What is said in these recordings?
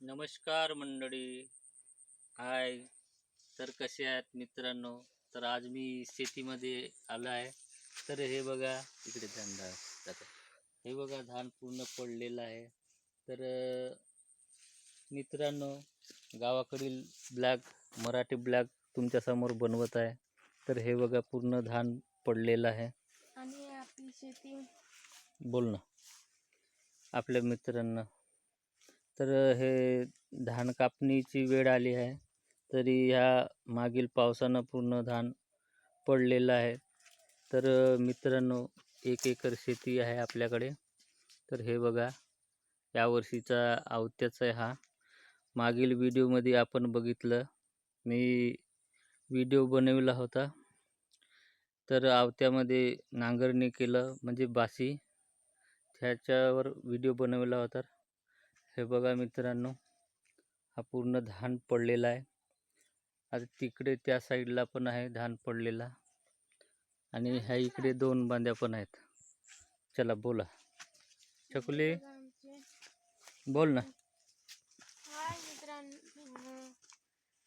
नमस्कार मंडळी. हाय. तर कसे आहेत मित्रांनो? तर आज मी शेतीमध्ये आलो आहे. तर हे बघा इकडे धान जातं. हे बघा धान पूर्ण पडलेलं आहे. तर मित्रांनो गावाकडील ब्लॅक मराठी ब्लॅक तुमच्यासमोर बनवत आहे. तर हे बघा पूर्ण धान पडलेलं आहे. आणि आपली शेती? बोल ना. आपल्या मित्रांना. तर हे धान कापणीची वेळ आली आहे. तरी ह्या मागील पावसानं पूर्ण धान पडलेलं आहे. तर मित्रांनो एक एकर शेती आहे आपल्याकडे. तर हे बघा यावर्षीचा आवत्याचा आहे हा. मागील व्हिडिओमध्ये आपण बघितलं. मी व्हिडिओ बनवला होता. तर आवत्यामध्ये नांगरणी केलं म्हणजे बासी. ह्याच्यावर व्हिडिओ बनवला होता. हे बघा मित्रांनो हा पूर्ण धान पडलेला आहे. आता तिकडे त्या साईडला पण आहे धान पडलेला. आणि ह्या इकडे दोन बांध्या पण आहेत. चला बोला. चकुले बोल ना. हाय मित्रांनो.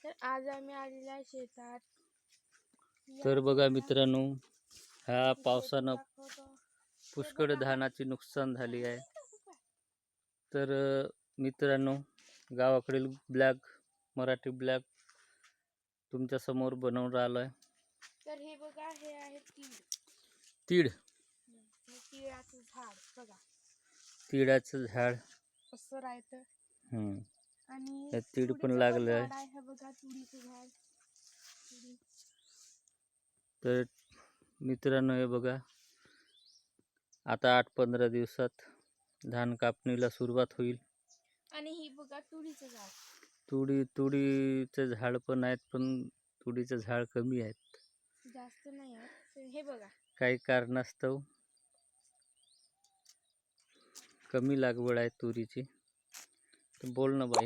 तर आज आम्ही आलेलो शेतात. तर बघा मित्रांनो ह्या पावसानं. पुष्कळ धानाची नुकसान झाली आहे. तर मित्रांनो गावाकडील ब्लॅक मराठी ब्लॅक तुमच्यासमोर बनवून राहिलो आहे तर हे बघा हे आहे तीळ. हे तिळाचं झाड बघा. तिळाचं झाड. असं राहतं हम्म. आणि हे तीळ पण तुरीचं लागलं आहे. झाड आहे हे बघा तुरीचं झाड. तुरी. तर मित्रांनो हे बघा. आता आठ पंधरा दिवसात धान कापणीला सुरुवात होईल. आणि ही बघा तुरीचं झाड. तुडी तुडीचं झाड पण आहेत पण तुडीचं झाड कमी आहेत. जास्त नाही आहे तर हे बघा. काही कारणास्तव कमी लागवड आहे तुरीची. तर बोल ना बाई.